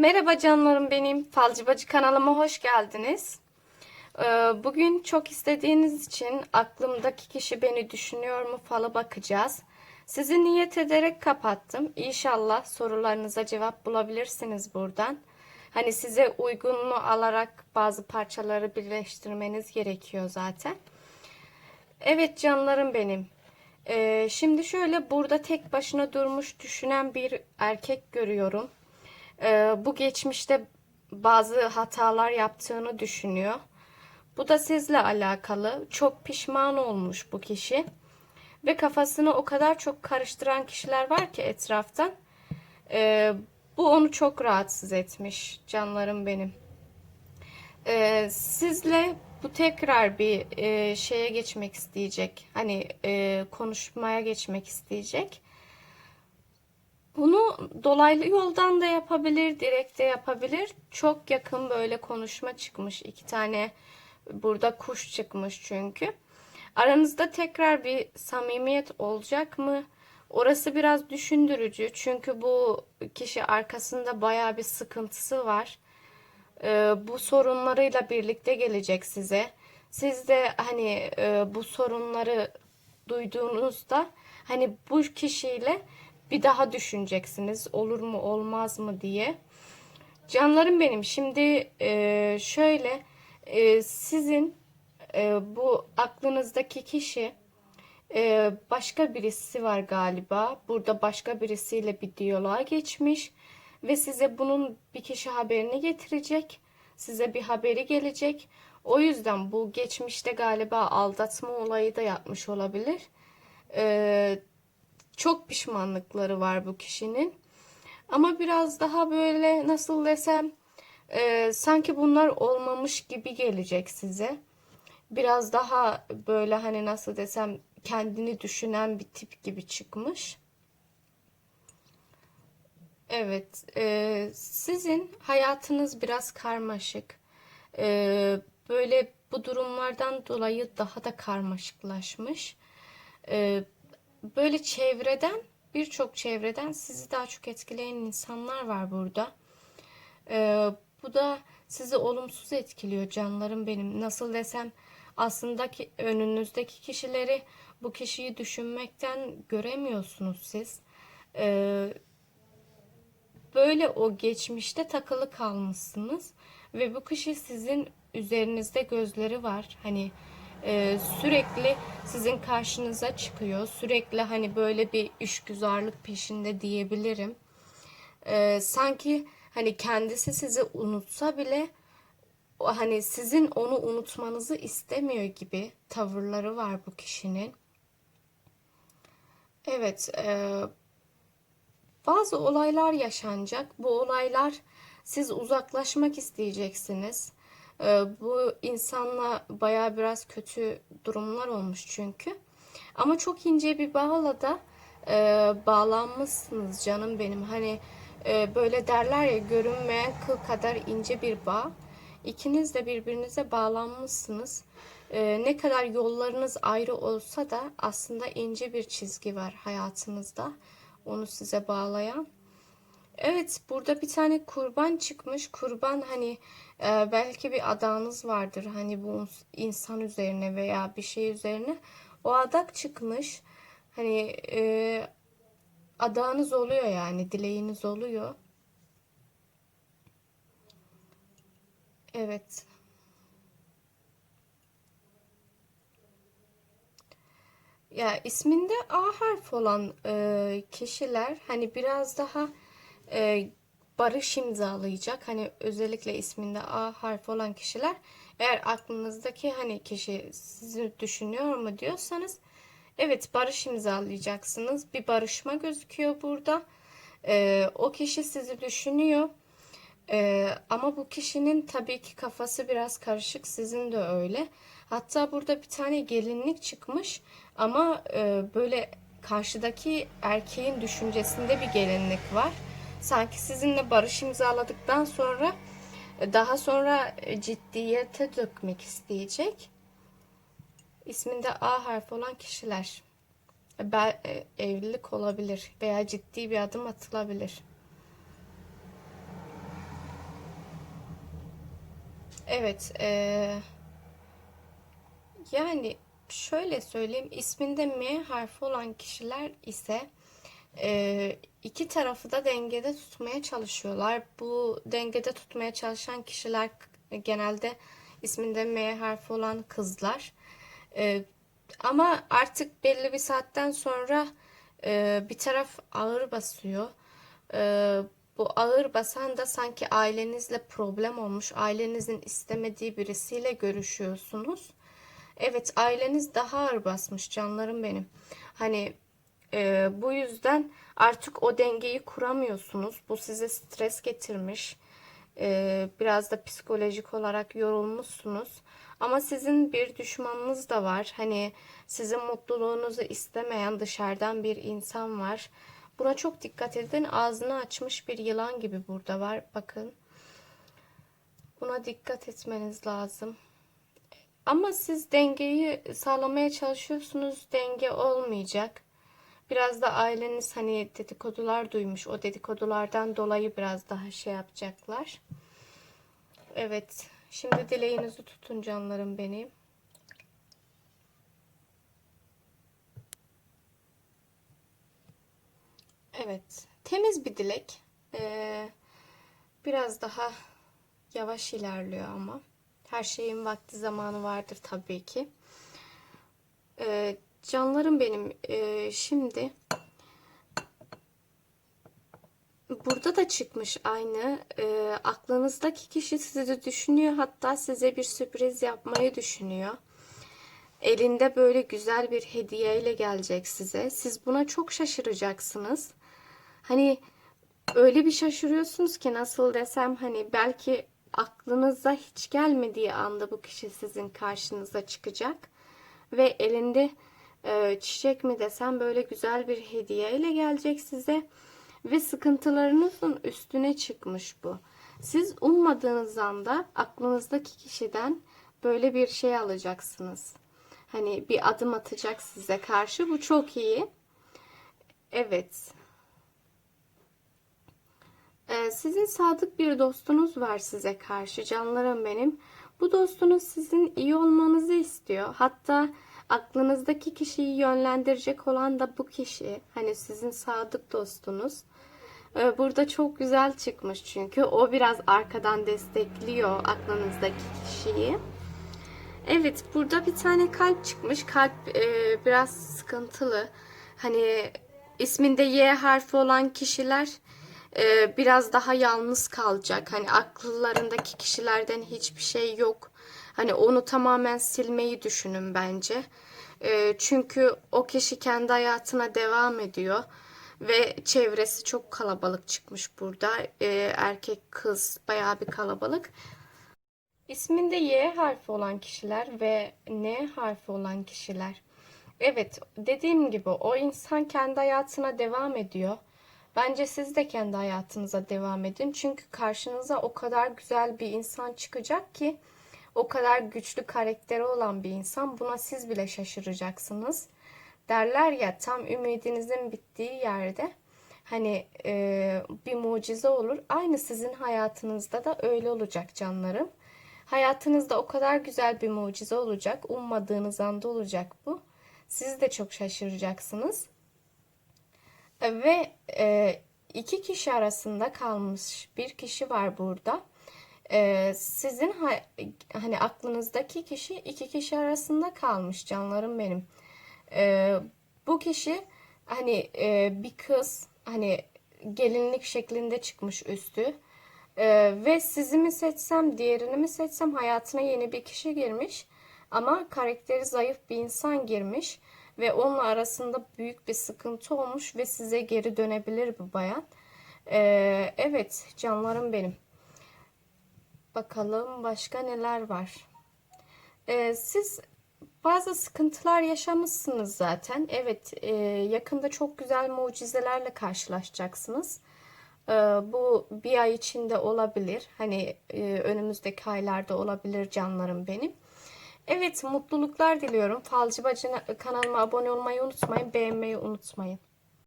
Merhaba canlarım benim. Falcı Bacı kanalıma hoş geldiniz. Ee, Bugün çok istediğiniz için aklımdaki kişi beni düşünüyor mu falı bakacağız. Sizi niyet ederek kapattım. İnşallah sorularınıza cevap bulabilirsiniz buradan. Hani size uygununu alarak bazı parçaları birleştirmeniz gerekiyor zaten. Evet canlarım benim. Ee, şimdi şöyle burada tek başına durmuş düşünen bir erkek görüyorum. Ee, bu geçmişte bazı hatalar yaptığını düşünüyor. Bu da sizle alakalı. Çok pişman olmuş bu kişi. Ve kafasını o kadar çok karıştıran kişiler var ki etraftan. Ee, bu onu çok rahatsız etmiş canlarım benim. Ee, sizle bu tekrar bir e, şeye geçmek isteyecek. Hani e, konuşmaya geçmek isteyecek. Bunu dolaylı yoldan da yapabilir, direkt de yapabilir. Çok yakın böyle konuşma çıkmış. iki tane burada kuş çıkmış çünkü. Aranızda tekrar bir samimiyet olacak mı? Orası biraz düşündürücü. Çünkü bu kişi arkasında baya bir sıkıntısı var. Ee, bu sorunlarıyla birlikte gelecek size. Siz de hani e, bu sorunları duyduğunuzda hani bu kişiyle bir daha düşüneceksiniz. Olur mu olmaz mı diye. Canlarım benim şimdi e, şöyle e, sizin e, bu aklınızdaki kişi e, başka birisi var galiba. Burada başka birisiyle bir diyaloğa geçmiş ve size bunun bir kişi haberini getirecek. Size bir haberi gelecek. O yüzden bu geçmişte galiba aldatma olayı da yapmış olabilir. Ee, çok pişmanlıkları var bu kişinin. Ama biraz daha böyle nasıl desem e, sanki bunlar olmamış gibi gelecek size. Biraz daha böyle hani nasıl desem kendini düşünen bir tip gibi çıkmış. Evet, e, sizin hayatınız biraz karmaşık. E, böyle bu durumlardan dolayı daha da karmaşıklaşmış. E, böyle çevreden, birçok çevreden sizi daha çok etkileyen insanlar var burada. E, bu da sizi olumsuz etkiliyor canlarım benim. Nasıl desem aslında ki önünüzdeki kişileri bu kişiyi düşünmekten göremiyorsunuz siz. E, böyle o geçmişte takılı kalmışsınız ve bu kişi sizin üzerinizde gözleri var. Hani e, sürekli sizin karşınıza çıkıyor. Sürekli hani böyle bir işgüzarlık peşinde diyebilirim. E, sanki hani kendisi sizi unutsa bile hani sizin onu unutmanızı istemiyor gibi tavırları var bu kişinin. Evet, e, bazı olaylar yaşanacak. Bu olaylar siz uzaklaşmak isteyeceksiniz. Ee, bu insanla baya biraz kötü durumlar olmuş çünkü. Ama çok ince bir bağla da e, bağlanmışsınız canım benim. Hani e, böyle derler ya görünmeyen kıl kadar ince bir bağ. İkiniz de birbirinize bağlanmışsınız. E, ne kadar yollarınız ayrı olsa da aslında ince bir çizgi var hayatınızda onu size bağlayan. Evet burada bir tane kurban çıkmış. Kurban hani e, belki bir adağınız vardır. Hani bu insan üzerine veya bir şey üzerine. O adak çıkmış. Hani e, adağınız oluyor yani. Dileğiniz oluyor. Evet. Ya isminde A harf olan e, kişiler hani biraz daha e, barış imzalayacak. Hani özellikle isminde A harfi olan kişiler eğer aklınızdaki hani kişi sizi düşünüyor mu diyorsanız evet barış imzalayacaksınız. Bir barışma gözüküyor burada. E, o kişi sizi düşünüyor. E, ama bu kişinin tabii ki kafası biraz karışık. Sizin de öyle. Hatta burada bir tane gelinlik çıkmış ama e, böyle karşıdaki erkeğin düşüncesinde bir gelinlik var. Sanki sizinle barış imzaladıktan sonra e, daha sonra e, ciddiyete dökmek isteyecek. İsminde A harfi olan kişiler. E, evlilik olabilir veya ciddi bir adım atılabilir. Evet, eee, yani şöyle söyleyeyim, isminde M harfi olan kişiler ise eee, iki tarafı da dengede tutmaya çalışıyorlar. Bu dengede tutmaya çalışan kişiler genelde isminde M harfi olan kızlar. Eee, ama artık belli bir saatten sonra eee, bir taraf ağır basıyor. Eee, bu ağır basan da sanki ailenizle problem olmuş, ailenizin istemediği birisiyle görüşüyorsunuz. Evet, aileniz daha ağır basmış canlarım benim. Hani e, bu yüzden artık o dengeyi kuramıyorsunuz. Bu size stres getirmiş. E, biraz da psikolojik olarak yorulmuşsunuz. Ama sizin bir düşmanınız da var. Hani sizin mutluluğunuzu istemeyen dışarıdan bir insan var. Buna çok dikkat edin. Ağzını açmış bir yılan gibi burada var. Bakın. Buna dikkat etmeniz lazım. Ama siz dengeyi sağlamaya çalışıyorsunuz. Denge olmayacak. Biraz da aileniz hani dedikodular duymuş. O dedikodulardan dolayı biraz daha şey yapacaklar. Evet. Şimdi dileğinizi tutun canlarım benim. Evet. Temiz bir dilek. Ee, biraz daha yavaş ilerliyor ama. Her şeyin vakti zamanı vardır tabii ki. Ee, canlarım benim. Ee, şimdi burada da çıkmış aynı. Ee, aklınızdaki kişi sizi düşünüyor. Hatta size bir sürpriz yapmayı düşünüyor. Elinde böyle güzel bir hediyeyle gelecek size. Siz buna çok şaşıracaksınız. Hani öyle bir şaşırıyorsunuz ki nasıl desem hani belki aklınıza hiç gelmediği anda bu kişi sizin karşınıza çıkacak ve elinde e, çiçek mi desem böyle güzel bir hediyeyle gelecek size ve sıkıntılarınızın üstüne çıkmış bu. Siz ummadığınız anda aklınızdaki kişiden böyle bir şey alacaksınız. Hani bir adım atacak size karşı. Bu çok iyi. Evet. Ee, sizin sadık bir dostunuz var size karşı canlarım benim. Bu dostunuz sizin iyi olmanızı istiyor. Hatta aklınızdaki kişiyi yönlendirecek olan da bu kişi. Hani sizin sadık dostunuz. Ee, burada çok güzel çıkmış çünkü o biraz arkadan destekliyor aklınızdaki kişiyi. Evet burada bir tane kalp çıkmış. Kalp e, biraz sıkıntılı. Hani isminde Y harfi olan kişiler e, biraz daha yalnız kalacak. Hani akıllarındaki kişilerden hiçbir şey yok. Hani onu tamamen silmeyi düşünün bence. E, çünkü o kişi kendi hayatına devam ediyor. Ve çevresi çok kalabalık çıkmış burada. E, erkek kız bayağı bir kalabalık. İsminde Y harfi olan kişiler ve N harfi olan kişiler. Evet, dediğim gibi o insan kendi hayatına devam ediyor. Bence siz de kendi hayatınıza devam edin. Çünkü karşınıza o kadar güzel bir insan çıkacak ki o kadar güçlü karakteri olan bir insan buna siz bile şaşıracaksınız. Derler ya tam ümidinizin bittiği yerde hani e, bir mucize olur. Aynı sizin hayatınızda da öyle olacak canlarım. Hayatınızda o kadar güzel bir mucize olacak. Ummadığınız anda olacak bu. Siz de çok şaşıracaksınız. Ve e, iki kişi arasında kalmış bir kişi var burada. E, sizin ha, hani aklınızdaki kişi iki kişi arasında kalmış canlarım benim. E, bu kişi hani e, bir kız hani gelinlik şeklinde çıkmış üstü. E, ve sizi mi seçsem diğerini mi seçsem hayatına yeni bir kişi girmiş. Ama karakteri zayıf bir insan girmiş ve onunla arasında büyük bir sıkıntı olmuş ve size geri dönebilir bu bayan. Ee, evet canlarım benim. Bakalım başka neler var. Ee, siz bazı sıkıntılar yaşamışsınız zaten. Evet e, yakında çok güzel mucizelerle karşılaşacaksınız. Ee, bu bir ay içinde olabilir. Hani e, önümüzdeki aylarda olabilir canlarım benim. Evet mutluluklar diliyorum. Falcı Bacı kanalıma abone olmayı unutmayın. Beğenmeyi unutmayın.